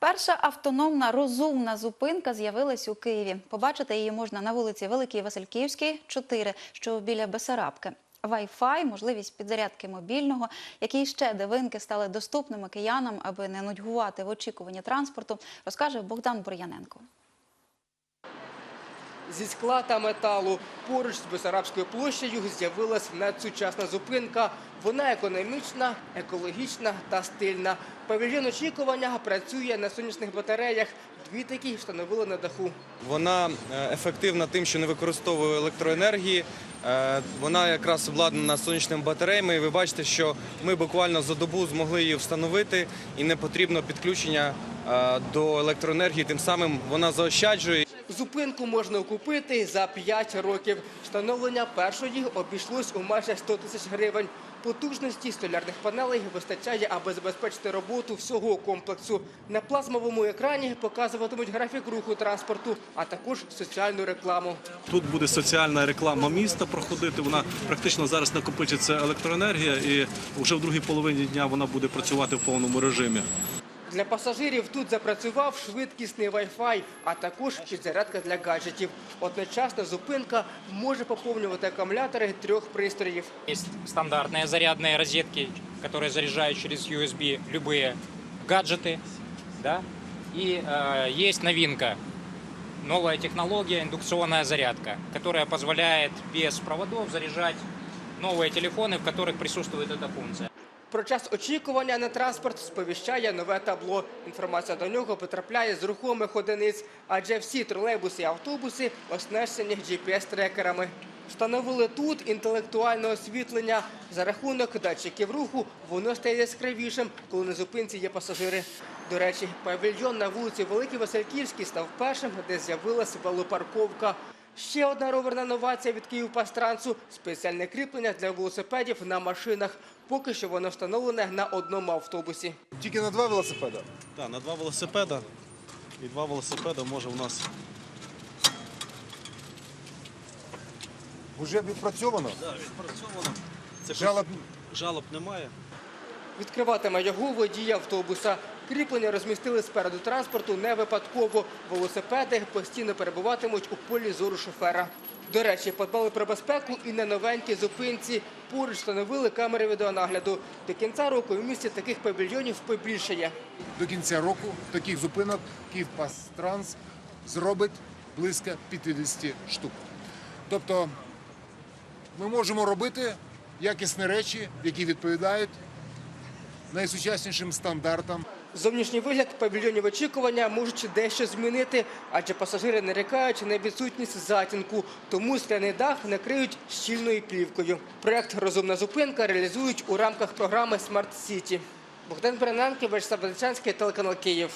Перша автономна розумна зупинка з'явилась у Києві. Побачити її можна на вулиці Великій Васильківській, 4, що біля Бесарабки. Wi-Fi, можливість підзарядки мобільного, які ще дивинки стали доступними киянам, аби не нудьгувати в очікуванні транспорту, розкаже Богдан Бур'яненко. Зі скла та металу поруч з Бесарабською площею з'явилась надсучасна зупинка. Вона економічна, екологічна та стильна. Павільйон очікування працює на сонячних батареях. Дві такі встановили на даху. Вона е, ефективна тим, що не використовує електроенергії. Е, Вона якраз обладнана сонячними батареями. Ви бачите, що ми буквально за добу змогли її встановити, і не потрібно підключення е, до електроенергії. Тим самим вона заощаджує. Зупинку можна купити за 5 років. Встановлення першої обійшлось у майже 100 тисяч гривень. Потужності солярних панелей вистачає, аби забезпечити роботу всього комплексу. На плазмовому екрані показуватимуть графік руху транспорту, а також соціальну рекламу. Тут буде соціальна реклама міста проходити. Вона практично зараз накопичиться електроенергія, і вже в другій половині дня вона буде працювати в повному режимі. Для пасажирів тут запрацював швидкісний Wi-Fi, а також підзарядка для гаджетів. Одночасно зупинка може поповнювати акумулятори трьох пристроїв. Есть стандартные зарядные розетки, которые заряжают через USB любые гаджеты, да. И э, есть новинка, новая технология, индукционная зарядка, которая позволяет без проводов заряжать новые телефоны, в которых присутствует эта функция. Про час очікування на транспорт сповіщає нове табло. Інформація до нього потрапляє з рухомих одиниць, адже всі тролейбуси і автобуси оснащені GPS-трекерами. Встановили тут інтелектуальне освітлення. За рахунок датчиків руху воно стає яскравішим, коли на зупинці є пасажири. До речі, павільйон на вулиці Великій Васильківській став першим, де з'явилася велопарковка. Ще одна роверна новація від Київпастрансу – спеціальне кріплення для велосипедів на машинах. Поки що воно встановлене на одному автобусі. Тільки на два велосипеда. Так, на два велосипеда. І два велосипеда може у нас Уже відпрацьовано. да, відпрацьовано. Це Жалоб жалоб немає. Відкриватиме його водій автобуса. Кріплення розмістили спереду транспорту не випадково. Велосипеди постійно перебуватимуть у полі зору шофера. До речі, подбали про безпеку і на новенькій зупинці. Поруч встановили камери відеонагляду. До кінця року в місті таких павільйонів побільшає. до кінця року таких зупинок Київпастранс зробить близько 50 штук. Тобто ми можемо робити якісні речі, які відповідають найсучаснішим стандартам. Зовнішній вигляд павільйонів очікування можуть дещо змінити, адже пасажири нарікають на відсутність затінку, тому скляний дах накриють щільною плівкою. Проект Розумна зупинка реалізують у рамках програми Смарт Сіті. Богдан Беренанки, Вячеслав Величанський, телеканал Київ.